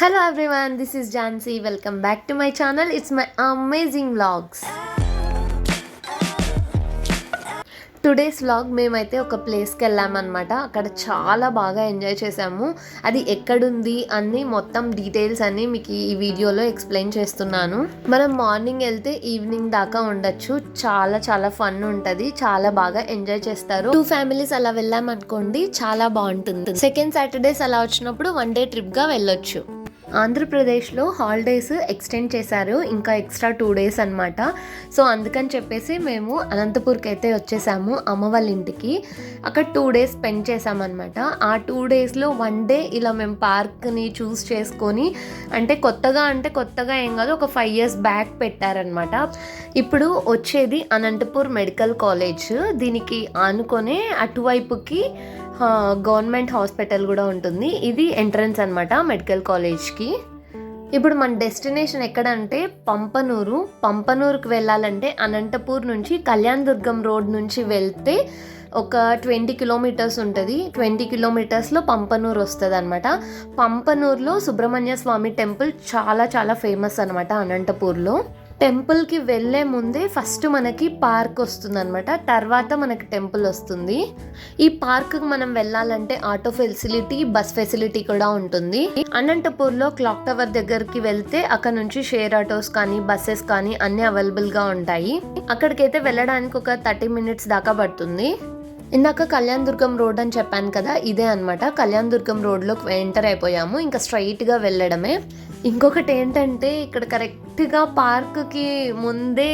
Hello everyone this is Jansi. Welcome back to my channel it's my amazing vlogs today's vlog మేమైతే ఒక ప్లేస్కి వెళ్ళామన్నమాట అక్కడ చాలా బాగా ఎంజాయ్ చేసాము అది ఎక్కడుంది అన్ని మొత్తం డీటెయిల్స్ అన్ని మీకు ఈ వీడియోలో ఎక్స్ప్లెయిన్ చేస్తున్నాను. మనం మార్నింగ్ వెళ్తే ఈవినింగ్ దాకా ఉండొచ్చు. చాలా చాలా ఫన్ ఉంటుంది. చాలా బాగా ఎంజాయ్ చేస్తారు. టూ ఫ్యామిలీస్ అలా వెళ్ళామనుకోండి చాలా బాగుంటుంది. సెకండ్ సాటర్డేస్ అలా వచ్చినప్పుడు వన్ డే ట్రిప్గా వెళ్ళొచ్చు. ఆంధ్రప్రదేశ్లో హాలిడేస్ ఎక్స్టెండ్ చేశారు ఇంకా ఎక్స్ట్రా టూ డేస్ అనమాట సో అందుకని చెప్పేసి మేము అనంతపూర్కి అయితే వచ్చేసాము అమ్మ వాళ్ళ ఇంటికి అక్కడ టూ డేస్ స్పెండ్ చేసామన్నమాట ఆ టూ డేస్లో వన్ డే ఇలా మేము పార్క్ని చూస్ చేసుకొని అంటే కొత్తగా అంటే కొత్తగా ఏం కాదు ఒక ఫైవ్ ఇయర్స్ బ్యాక్ పెట్టారనమాట ఇప్పుడు వచ్చేది అనంతపూర్ మెడికల్ కాలేజ్. దీనికి ఆనుకొనే అటువైపుకి గవర్నమెంట్ హాస్పిటల్ కూడా ఉంటుంది. ఇది ఎంట్రన్స్ అనమాట మెడికల్ కాలేజ్కి. ఇప్పుడు మన డెస్టినేషన్ ఎక్కడ అంటే పంపనూరు. పంపనూరుకు వెళ్ళాలంటే అనంతపూర్ నుంచి కళ్యాణ్ దుర్గం రోడ్ నుంచి వెళ్తే ఒక ట్వంటీ కిలోమీటర్స్ ఉంటుంది. ట్వంటీ కిలోమీటర్స్లో పంపనూరు వస్తుంది అనమాట పంపనూరులో సుబ్రహ్మణ్య స్వామి టెంపుల్ చాలా చాలా ఫేమస్ అనమాట అనంతపూర్లో. టెంపుల్కి వెళ్ళే ముందే ఫస్ట్ మనకి పార్క్ వస్తుంది అనమాట తర్వాత మనకి టెంపుల్ వస్తుంది. ఈ పార్క్కి మనం వెళ్ళాలంటే ఆటో ఫెసిలిటీ బస్ ఫెసిలిటీ కూడా ఉంటుంది. అనంతపూర్లో క్లాక్ టవర్ దగ్గరికి వెళ్తే అక్కడ నుంచి షేర్ ఆటోస్ కానీ బస్సెస్ కానీ అన్ని అవైలబుల్గా ఉంటాయి. అక్కడికైతే వెళ్ళడానికి ఒక థర్టీ మినిట్స్ దాకా పడుతుంది. ఇందాక కళ్యాణ్ దుర్గం రోడ్ అని చెప్పాను కదా ఇదే అనమాట కళ్యాణ్ దుర్గం రోడ్లోకి ఎంటర్ అయిపోయాము. ఇంకా స్ట్రైట్గా వెళ్ళడమే. ఇంకొకటి ఏంటంటే ఇక్కడ కరెక్ట్గా పార్క్కి ముందే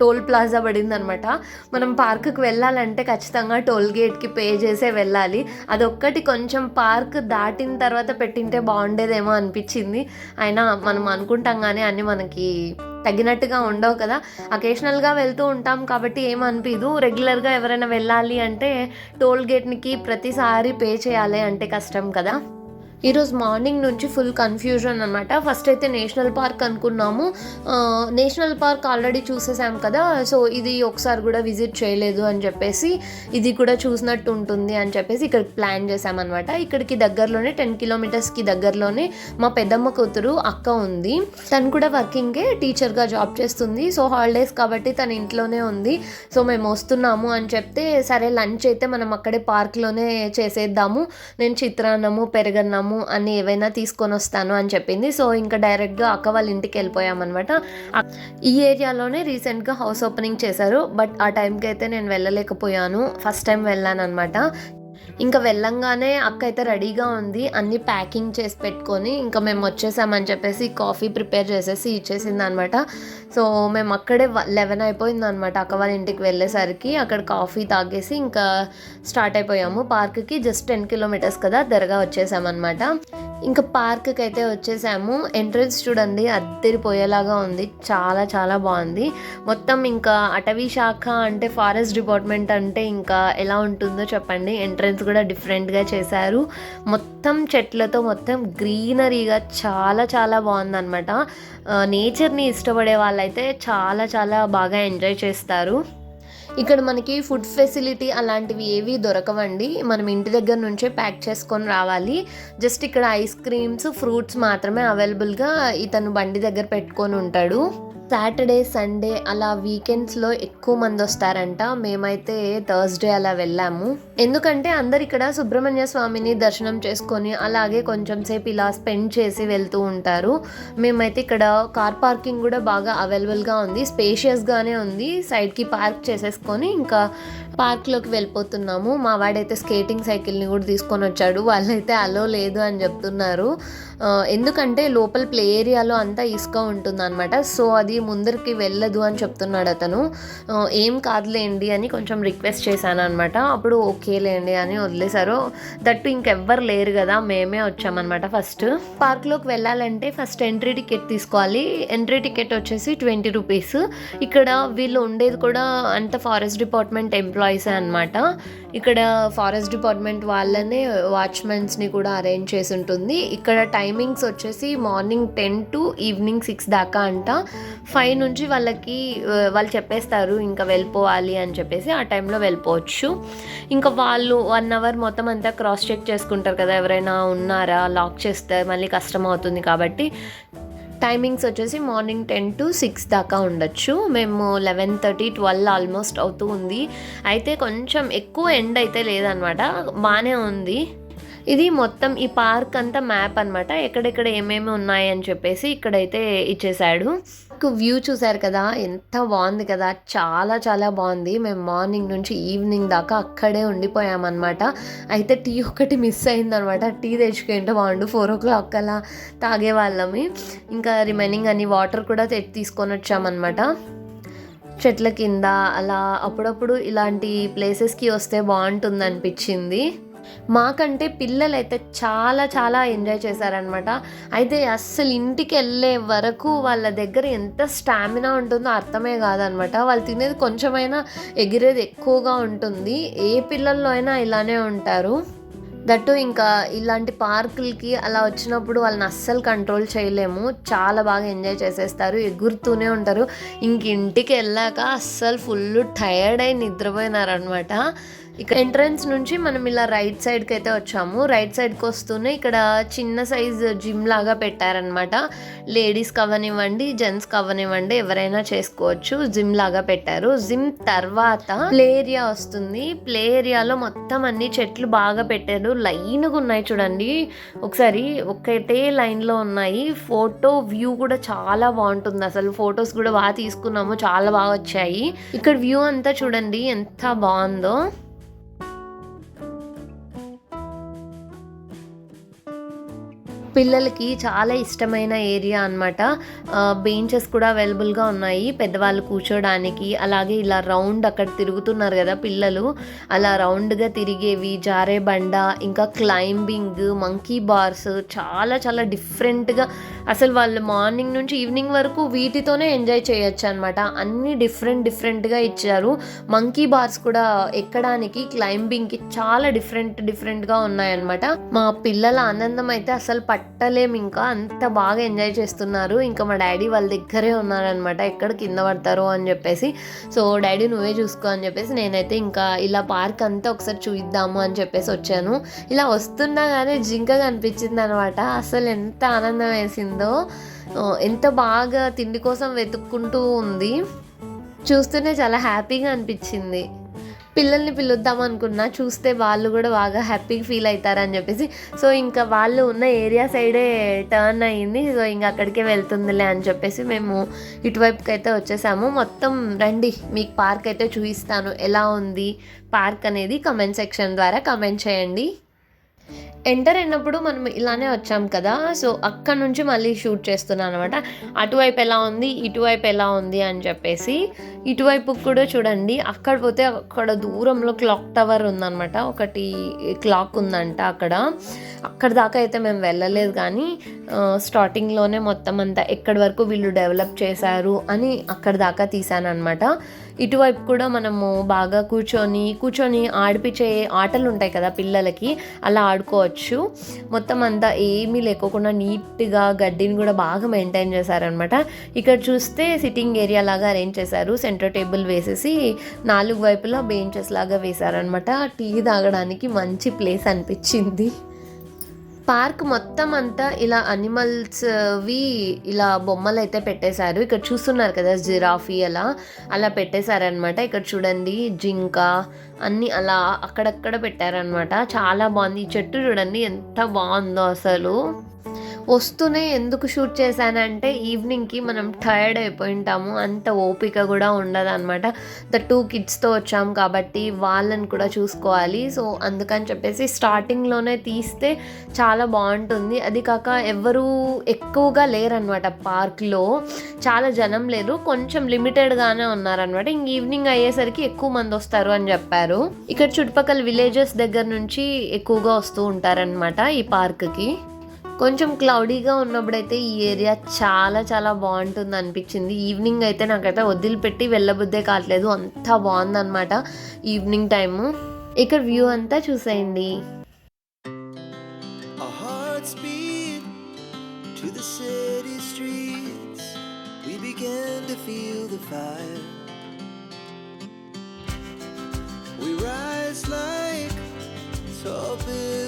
టోల్ ప్లాజా పడిందనమాట మనం పార్క్కి వెళ్ళాలంటే ఖచ్చితంగా టోల్ గేట్కి పే చేసే వెళ్ళాలి. అదొక్కటి కొంచెం పార్క్ దాటిన తర్వాత పెట్టింటే బాగుండేదేమో అనిపించింది. అయినా మనం అనుకుంటాం కానీ అన్నీ మనకి తగినట్టుగా ఉండవు కదా. అకేషనల్గా వెళ్తూ ఉంటాం కాబట్టి ఏమనిపించదు రెగ్యులర్గా ఎవరైనా వెళ్ళాలి అంటే టోల్ గేట్నికి ప్రతిసారి పే చేయాలి అంటే కష్టం కదా. ఈరోజు మార్నింగ్ నుంచి ఫుల్ కన్ఫ్యూజన్ అనమాట ఫస్ట్ అయితే నేషనల్ పార్క్ అనుకున్నాము. నేషనల్ పార్క్ ఆల్రెడీ చూసేసాం కదా సో ఇది ఒకసారి కూడా విజిట్ చేయలేదు అని చెప్పేసి ఇది కూడా చూసినట్టు ఉంటుంది అని చెప్పేసి ఇక్కడ ప్లాన్ చేసామన్నమాట ఇక్కడికి దగ్గరలోనే టెన్ కిలోమీటర్స్కి దగ్గరలోనే మా పెద్దమ్మ కూతురు అక్క ఉంది. తను కూడా వర్కింగే టీచర్గా జాబ్ చేస్తుంది. సో హాలిడేస్ కాబట్టి తన ఇంట్లోనే ఉంది. సో మేము వస్తున్నాము అని చెప్తే సరే లంచ్ అయితే మనం అక్కడే పార్క్లోనే చేసేద్దాము. నేను చిత్రాన్నము పెరగన్నాము అన్ని ఏవైనా తీసుకొని వస్తాను అని చెప్పింది. సో ఇంకా డైరెక్ట్గా అక్క వాళ్ళ ఇంటికి వెళ్ళిపోయామన్నమాట. ఈ ఏరియాలోనే రీసెంట్గా హౌస్ ఓపెనింగ్ చేశారు. బట్ ఆ టైంకి అయితే నేను వెళ్ళలేకపోయాను. ఫస్ట్ టైం వెళ్ళాను అనమాట ఇంకా వెళ్ళంగానే అక్క అయితే రెడీగా ఉంది. అన్ని ప్యాకింగ్ చేసి పెట్టుకొని ఇంకా మేము వచ్చేసామని చెప్పేసి కాఫీ ప్రిపేర్ చేసేసి ఇచ్చేసింది అనమాట సో మేము అక్కడే లెవెన్ అయిపోయింది అనమాట అక్క వాళ్ళ ఇంటికి వెళ్ళేసరికి. అక్కడ కాఫీ తాగేసి ఇంకా స్టార్ట్ అయిపోయాము. పార్క్కి జస్ట్ టెన్ కిలోమీటర్స్ కదా త్వరగా వచ్చేసామన్నమాట ఇంకా పార్క్కి అయితే వచ్చేసాము. ఎంట్రన్స్ చూడండి అద్దరిపోయేలాగా ఉంది. చాలా చాలా బాగుంది. మొత్తం ఇంకా అటవీ శాఖ అంటే ఫారెస్ట్ డిపార్ట్మెంట్ అంటే ఇంకా ఎలా ఉంటుందో చెప్పండి. ఎంట్రన్స్ కూడా డిఫరెంట్గా చేశారు. మొత్తం చెట్లతో మొత్తం గ్రీనరీగా చాలా చాలా బాగుందన్నమాట. నేచర్ని ఇష్టపడే వాళ్ళైతే చాలా చాలా బాగా ఎంజాయ్ చేస్తారు. ఇక్కడ మనకి ఫుడ్ ఫెసిలిటీ అలాంటివి ఏవి దొరకవండి. మనం ఇంటి దగ్గర నుంచే ప్యాక్ చేసుకొని రావాలి. జస్ట్ ఇక్కడ ఐస్ క్రీమ్స్ ఫ్రూట్స్ మాత్రమే అవైలబుల్గా ఇతను బండి దగ్గర పెట్టుకొని ఉంటాడు. సాటర్డే సండే అలా వీకెండ్స్లో ఎక్కువ మంది వస్తారంట. మేమైతే థర్స్డే అలా వెళ్ళాము. ఎందుకంటే అందరు ఇక్కడ సుబ్రహ్మణ్య స్వామిని దర్శనం చేసుకొని అలాగే కొంచెం సేపు ఇలా స్పెండ్ చేసి వెళ్తూ ఉంటారు. మేమైతే ఇక్కడ కార్ పార్కింగ్ కూడా బాగా అవైలబుల్గా ఉంది. స్పేషియస్గానే ఉంది. సైడ్కి పార్క్ చేసేసుకొని ఇంకా పార్క్లోకి వెళ్ళిపోతున్నాము. మా వాడైతే స్కేటింగ్ సైకిల్ని కూడా తీసుకొని వచ్చాడు. వాళ్ళైతే అలో లేదు అని చెప్తున్నారు. ఎందుకంటే లోపల ప్లే ఏరియాలో అంతా ఇసుక ఉంటుంది అనమాట సో అది ముందరికి వెళ్ళదు అని చెప్తున్నాడు అతను. ఏం కాదులేండి అని కొంచెం రిక్వెస్ట్ చేశాను అనమాట అప్పుడు ఓకేలేండి అని వదిలేశారు. దట్టు ఇంకెవ్వరు లేరు కదా మేమే వచ్చామన్నమాట ఫస్ట్. పార్క్లోకి వెళ్ళాలంటే ఫస్ట్ ఎంట్రీ టికెట్ తీసుకోవాలి. ఎంట్రీ టికెట్ వచ్చేసి ట్వంటీ రూపీస్. ఇక్కడ వీళ్ళు ఉండేది కూడా అంత ఫారెస్ట్ డిపార్ట్మెంట్ ఎంప్లాయ్ ఎంప్లాయీసే అనమాట ఇక్కడ ఫారెస్ట్ డిపార్ట్మెంట్ వాళ్ళనే వాచ్మెన్స్ని కూడా అరేంజ్ చేసి ఉంటుంది ఇక్కడ టైమింగ్స్ వచ్చేసి morning ten to evening six దాకా అంట. ఫైవ్ నుంచి వాళ్ళకి వాళ్ళు చెప్పేస్తారు ఇంకా వెళ్ళిపోవాలి అని చెప్పేసి ఆ టైంలో వెళ్ళిపోవచ్చు. ఇంకా వాళ్ళు వన్ అవర్ మొత్తం అంతా క్రాస్ చెక్ చేసుకుంటారు కదా ఎవరైనా ఉన్నారా లాక్ చేస్తే మళ్ళీ కష్టం అవుతుంది కాబట్టి టైమింగ్స్ వచ్చేసి మార్నింగ్ టెన్ టు సిక్స్ దాకా ఉండొచ్చు. మేము లెవెన్ థర్టీ ట్వెల్వ్ ఆల్మోస్ట్ అవుతూ ఉంది. అయితే కొంచెం ఎక్కువ ఎండ్ అయితే లేదనమాట బాగానే ఉంది. ఇది మొత్తం ఈ పార్క్ అంతా మ్యాప్ అనమాట ఎక్కడెక్కడ ఏమేమి ఉన్నాయి అని చెప్పేసి ఇక్కడైతే ఇచ్చేసాడు వ్యూ చూసారు కదా ఎంత బాగుంది కదా. చాలా చాలా బాగుంది. మేము మార్నింగ్ నుంచి ఈవినింగ్ దాకా అక్కడే ఉండిపోయామన్నమాట. అయితే టీ ఒకటి మిస్ అయిందనమాట టీ తెచ్చుకుంటే బాగుండు. ఫోర్ ఓ క్లాక్ అలా తాగేవాళ్ళమి. ఇంకా రిమైనింగ్ అన్ని వాటర్ కూడా తె- తీసుకొని వచ్చామన్నమాట. చెట్ల కింద అలా అప్పుడప్పుడు ఇలాంటి ప్లేసెస్కి వస్తే బాగుంటుంది అనిపించింది మాకంటే పిల్లలైతే చాలా చాలా ఎంజాయ్ చేశారనమాట అయితే అస్సలు ఇంటికి వెళ్ళే వరకు వాళ్ళ దగ్గర ఎంత స్టామినా ఉంటుందో అర్థమే కాదనమాట వాళ్ళు తినేది కొంచెమైనా ఎగిరేది ఎక్కువగా ఉంటుంది. ఏ పిల్లల్లో అయినా ఇలానే ఉంటారు. దట్టు ఇంకా ఇలాంటి పార్కులకి అలా వచ్చినప్పుడు వాళ్ళని అస్సలు కంట్రోల్ చేయలేము. చాలా బాగా ఎంజాయ్ చేసేస్తారు. ఎగురుతూనే ఉంటారు. ఇంక ఇంటికి వెళ్ళాక అస్సలు ఫుల్ టైర్డ్ అయి నిద్రపోయినారనమాట ఇక్కడ ఎంట్రన్స్ నుంచి మనం ఇలా రైట్ సైడ్కి అయితే వచ్చాము. రైట్ సైడ్కి వస్తూనే ఇక్కడ చిన్న సైజ్ జిమ్ లాగా పెట్టారనమాట లేడీస్ అవ్వనివ్వండి జెంట్స్ అవ్వనివ్వండి ఎవరైనా చేసుకోవచ్చు. జిమ్ లాగా పెట్టారు. జిమ్ తర్వాత ప్లే ఏరియా వస్తుంది. ప్లే ఏరియాలో మొత్తం అన్ని చెట్లు బాగా పెట్టారు. లైన్గా ఉన్నాయి చూడండి. ఒకసారి ఒకటే లైన్లో ఉన్నాయి. ఫోటో వ్యూ కూడా చాలా బాగుంటుంది. అసలు ఫొటోస్ కూడా బాగా తీసుకున్నాము. చాలా బాగా వచ్చాయి. ఇక్కడ వ్యూ అంతా చూడండి ఎంత బాగుందో. పిల్లలకి చాలా ఇష్టమైన ఏరియా అనమాట బెంచెస్ కూడా అవైలబుల్గా ఉన్నాయి. పెద్దవాళ్ళు కూర్చోడానికి అలాగే ఇలా రౌండ్ అక్కడ తిరుగుతున్నారు కదా పిల్లలు అలా రౌండ్గా తిరిగేవి జారే బండ ఇంకా క్లైంబింగ్ మంకీ బార్స్ చాలా చాలా డిఫరెంట్గా అసలు వాళ్ళు మార్నింగ్ నుంచి ఈవినింగ్ వరకు వీటితోనే ఎంజాయ్ చేయొచ్చు అనమాట అన్ని డిఫరెంట్ డిఫరెంట్గా ఇచ్చారు. మంకీ బార్స్ కూడా ఎక్కడానికి క్లైంబింగ్కి చాలా డిఫరెంట్ డిఫరెంట్గా ఉన్నాయన్నమాట. మా పిల్లల ఆనందం అయితే అసలు పట్టలేము ఇంకా. అంత బాగా ఎంజాయ్ చేస్తున్నారు. ఇంకా మా డాడీ వాళ్ళ దగ్గరే ఉన్నారనమాట ఎక్కడ కింద పడతారు అని చెప్పేసి. సో డాడీ నువ్వే చూసుకో అని చెప్పేసి నేనైతే ఇంకా ఇలా పార్క్ అంతా ఒకసారి చూద్దాము అని చెప్పేసి వచ్చాను. ఇలా వస్తున్నా కానీ జింక కనిపించింది అనమాట అసలు ఎంత ఆనందం వేసిందో. ఎంత బాగా తిండి కోసం వెతుక్కుంటూ ఉంది. చూస్తూనే చాలా హ్యాపీగా అనిపించింది. పిల్లల్ని పిలుద్దాం అనుకున్నా చూస్తే వాళ్ళు కూడా బాగా హ్యాపీగా ఫీల్ అవుతారని చెప్పేసి. సో ఇంకా వాళ్ళు ఉన్న ఏరియా సైడే టర్న్ అయ్యింది. సో ఇంకా అక్కడికే వెళ్తుందిలే అని చెప్పేసి మేము ఇటువైపుకి అయితే వచ్చేసాము. మొత్తం రండి మీకు పార్క్ అయితే చూపిస్తాను. ఎలా ఉంది? పార్క్ అనేది కమెంట్ సెక్షన్ ద్వారా కమెంట్ చేయండి. ఎంటర్ అయినప్పుడు మనం ఇలానే వచ్చాం కదా సో అక్కడ నుంచి మళ్ళీ షూట్ చేస్తున్నాను అనమాట అటువైపు ఎలా ఉంది ఇటువైపు ఎలా ఉంది అని చెప్పేసి ఇటువైపు కూడా చూడండి అక్కడ పోతే అక్కడ దూరంలో క్లాక్ టవర్ ఉందన్నమాట. ఒకటి క్లాక్ ఉందంట అక్కడ. అక్కడ దాకా అయితే మేము వెళ్ళలేదు కానీ స్టార్టింగ్లోనే మొత్తం అంతా ఎక్కడి వరకు వీళ్ళు డెవలప్ చేశారు అని అక్కడ దాకా తీసాను అనమాట ఇటువైపు కూడా మనము బాగా కూర్చొని కూర్చొని ఆడిపించే ఆటలు ఉంటాయి కదా పిల్లలకి అలా ఆడుకోవచ్చు. మొత్తం అంతా ఏమీ లేకోకుండా నీట్గా గడ్డిని కూడా బాగా మెయింటైన్ చేశారనమాట ఇక్కడ చూస్తే సిట్టింగ్ ఏరియా లాగా అరేంజ్ చేశారు. సెంటర్ టేబుల్ వేసేసి నాలుగు వైపులా బెంచెస్ లాగా వేశారనమాట టీ తాగడానికి మంచి ప్లేస్ అనిపించింది. పార్క్ మొత్తం అంతా ఇలా అనిమల్స్వి ఇలా బొమ్మలు అయితే పెట్టేశారు. ఇక్కడ చూస్తున్నారు కదా జిరాఫీ అలా అలా పెట్టేశారనమాట ఇక్కడ చూడండి జింక అన్నీ అలా అక్కడక్కడ పెట్టారనమాట చాలా బాగుంది. ఈ చెట్టు చూడండి ఎంత బాగుందో అసలు. వస్తూనే ఎందుకు షూట్ చేశానంటే ఈవినింగ్కి మనం టైర్డ్ అయిపోయి ఉంటాము అంత ఓపిక కూడా ఉండదు అనమాట ద టూ కిడ్స్తో వచ్చాం కాబట్టి వాళ్ళని కూడా చూసుకోవాలి. సో అందుకని చెప్పేసి స్టార్టింగ్లోనే తీస్తే చాలా బాగుంటుంది. అది కాక ఎవరు ఎక్కువగా లేరనమాట పార్క్లో. చాలా జనం లేరు. కొంచెం లిమిటెడ్గానే ఉన్నారనమాట ఇంక ఈవినింగ్ అయ్యేసరికి ఎక్కువ మంది వస్తారు అని చెప్పారు. ఇక్కడ చుట్టుపక్కల విలేజెస్ దగ్గర నుంచి ఎక్కువగా వస్తూ ఉంటారనమాట ఈ పార్క్కి. కొంచెం క్లౌడీగా ఉన్నప్పుడైతే ఈ ఏరియా చాలా చాలా బాగుంటుంది అనిపించింది. ఈవినింగ్ అయితే నాకైతే వదిలిపెట్టి వెళ్ళబుద్దే కావట్లేదు. అంత బాగుందన్నమాట ఈవినింగ్ టైము ఇక్కడ వ్యూ అంతా చూసేయండి. We rise like tall buildings.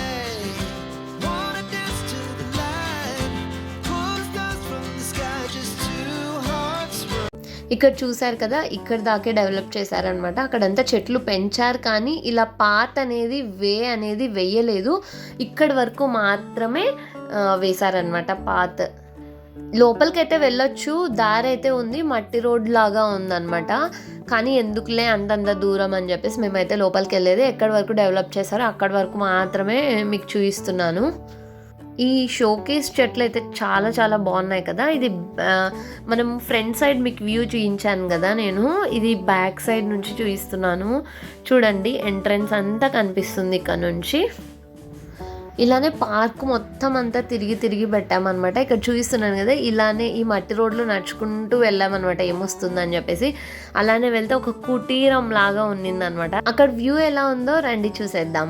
ఇక్కడ చూశారు కదా ఇక్కడ దాకే డెవలప్ చేశారనమాట. అక్కడంతా చెట్లు పెంచారు కానీ ఇలా పాత్ అనేది వే అనేది వేయలేదు ఇక్కడ వరకు మాత్రమే వేశారనమాట పాత్ లోపలికైతే వెళ్ళొచ్చు దారి అయితే ఉంది మట్టి రోడ్ లాగా ఉందన్నమాట కానీ ఎందుకులే అంతంత దూరం అని చెప్పేసి మేమైతే లోపలికి వెళ్ళేది ఎక్కడి వరకు డెవలప్ చేశారో అక్కడి వరకు మాత్రమే మీకు చూపిస్తున్నాను ఈ షోకేస్ చెట్లు అయితే చాలా చాలా బాగున్నాయి కదా. ఇది మనం ఫ్రంట్ సైడ్ మీకు వ్యూ చూపించాను కదా నేను. ఇది బ్యాక్ సైడ్ నుంచి చూపిస్తున్నాను. చూడండి ఎంట్రన్స్ అంతా కనిపిస్తుంది ఇక్కడ నుంచి. ఇలానే పార్క్ మొత్తం అంతా తిరిగి తిరిగి పెట్టామన్నమాట. ఇక్కడ చూపిస్తున్నాను కదా ఇలానే ఈ మట్టి రోడ్లు నడుచుకుంటూ వెళ్ళామన్నమాట. ఏమొస్తుందని చెప్పేసి. అలానే వెళ్తే ఒక కుటీరం లాగా ఉన్నిందనమాట అక్కడ వ్యూ ఎలా ఉందో రండి చూసేద్దాం.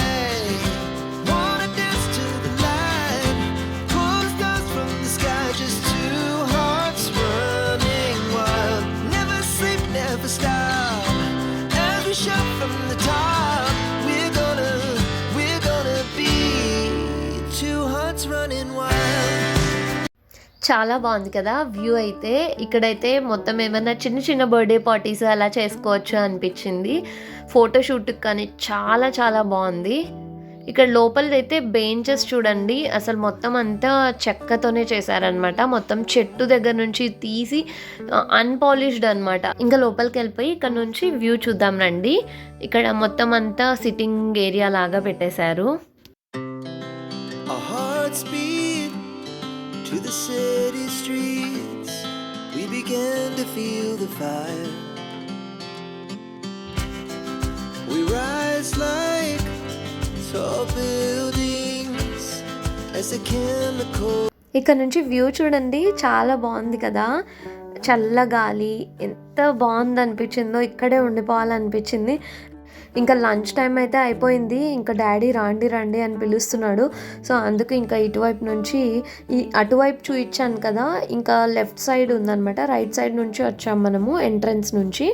చాలా బాగుంది కదా వ్యూ అయితే. ఇక్కడైతే మొత్తం ఏమైనా చిన్న చిన్న బర్త్డే పార్టీస్ అలా చేసుకోవచ్చు అనిపించింది. ఫోటోషూట్కి కానీ చాలా చాలా బాగుంది. ఇక్కడ లోపలైతే బెంచెస్ చూడండి. అసలు మొత్తం అంతా చెక్కతోనే చేశారనమాట మొత్తం చెట్టు దగ్గర నుంచి తీసి అన్పాలిష్డ్ అనమాట ఇంకా లోపలికి వెళ్ళిపోయి ఇక్కడ నుంచి వ్యూ చూద్దాం రండి. ఇక్కడ మొత్తం అంతా సిట్టింగ్ ఏరియా లాగా పెట్టేశారు. To the city streets. We began to feel the fire. We rise like tall buildings as a chemical. ఇక్కడ నుంచి వ్యూ చూడండి చాలా బాగుంది కదా చల్లగాలి ఎంత బాగుంది అనిపించిందో ఇక్కడే ఉండిపోవాలనిపించింది ఇంకా లంచ్ టైం అయితే అయిపోయింది. ఇంకా డాడీ రాండి రండి అని పిలుస్తున్నాడు. సో అందుకు ఇంకా ఇటువైపు నుంచి ఈ అటువైపు చూయించాను కదా ఇంకా లెఫ్ట్ సైడ్ ఉందన్నమాట. రైట్ సైడ్ నుంచి వచ్చాం మనము ఎంట్రన్స్ నుంచి.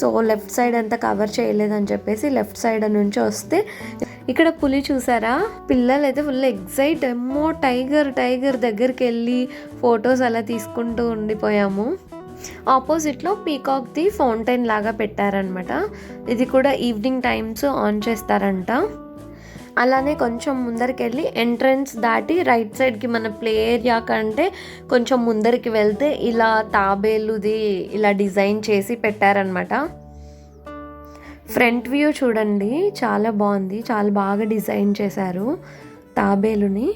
సో లెఫ్ట్ సైడ్ అంతా కవర్ చేయలేదని చెప్పేసి లెఫ్ట్ సైడ్ నుంచి వస్తే ఇక్కడ పులి చూసారా? పిల్లలు అయితే ఫుల్ ఎగ్జైట్ ఏమో టైగర్ టైగర్ దగ్గరికి వెళ్ళి ఫొటోస్ అలా తీసుకుంటూ ఉండిపోయాము. ఆపోజిట్లో పీకాక్ది ఫౌంటైన్ లాగా పెట్టారనమాట ఇది కూడా ఈవినింగ్ టైమ్స్ ఆన్ చేస్తారంట. అలానే కొంచెం ముందరికి వెళ్ళి ఎంట్రన్స్ దాటి రైట్ సైడ్కి మన ప్లే ఏరియా కంటే కొంచెం ముందరికి వెళ్తే ఇలా తాబేలుది ఇలా డిజైన్ చేసి పెట్టారనమాట ఫ్రంట్ వ్యూ చూడండి చాలా బాగుంది. చాలా బాగా డిజైన్ చేశారు తాబేలుని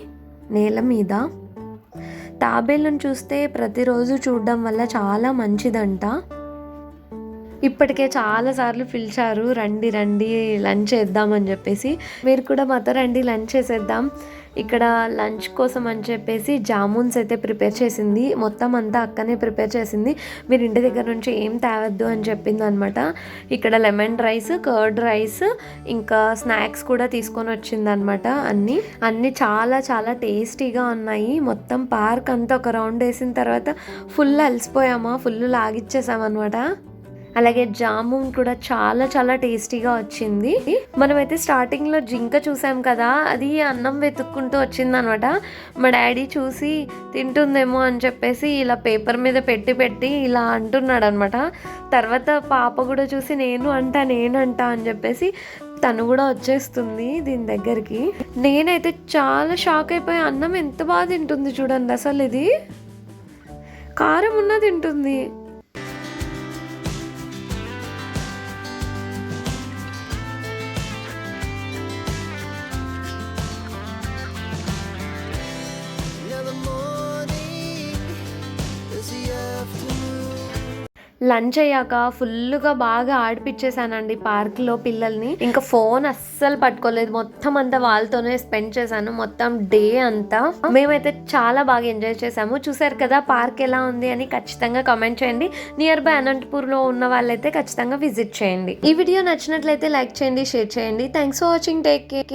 నేల మీద. తాబేలుని చూస్తే ప్రతిరోజు చూడడం వల్ల చాలా మంచిదంట. ఇప్పటికే చాలాసార్లు పిలిచారు రండి రండి లంచ్ చేద్దామని చెప్పేసి. మీరు కూడా మాతో రండి లంచ్ చేసేద్దాం. ఇక్కడ లంచ్ కోసం అని చెప్పేసి జామున్స్ అయితే ప్రిపేర్ చేసింది. మొత్తం అంతా అక్కనే ప్రిపేర్ చేసింది. మీరు ఇంటి దగ్గర నుంచి ఏం తేవద్దు అని చెప్పింది అనమాట ఇక్కడ లెమన్ రైస్ కర్డ్ రైస్ ఇంకా స్నాక్స్ కూడా తీసుకొని వచ్చింది అనమాట అన్నీ. అన్నీ చాలా చాలా టేస్టీగా ఉన్నాయి. మొత్తం పార్క్ అంతా ఒక రౌండ్ వేసిన తర్వాత ఫుల్ అలసిపోయామా ఫుల్ లాగిచ్చేసామన్నమాట. అలాగే జామున్ కూడా చాలా చాలా టేస్టీగా వచ్చింది. మనమైతే స్టార్టింగ్లో జింక చూసాం కదా అది అన్నం వెతుక్కుంటూ వచ్చింది అనమాట మా డాడీ చూసి తింటుందేమో అని చెప్పేసి ఇలా పేపర్ మీద పెట్టి పెట్టి ఇలా అంటున్నాడు అనమాట తర్వాత పాప కూడా చూసి నేను అంటా నేనంట అని చెప్పేసి తను కూడా వచ్చేస్తుంది దీని దగ్గరికి. నేనైతే చాలా షాక్ అయిపోయి అన్నం ఎంత బాగా తింటుంది చూడండి అసలు ఇది. కారం ఉన్న తింటుంది. లంచ్ అయ్యాక ఫుల్గా బాగా ఆడిపించేసానండి పార్క్లో పిల్లల్ని. ఇంకా ఫోన్ అస్సలు పట్టుకోలేదు. మొత్తం అంతా వాళ్ళతోనే స్పెండ్ చేశాను. మొత్తం డే అంతా. మేమైతే చాలా బాగా ఎంజాయ్ చేసాము చూసారు కదా పార్క్ ఎలా ఉంది అని ఖచ్చితంగా కమెంట్ చేయండి. నియర్ బై అనంతపూర్లో ఉన్న వాళ్ళైతే ఖచ్చితంగా విజిట్ చేయండి. ఈ వీడియో నచ్చినట్లయితే లైక్ చేయండి షేర్ చేయండి. Thanks for watching. Take care.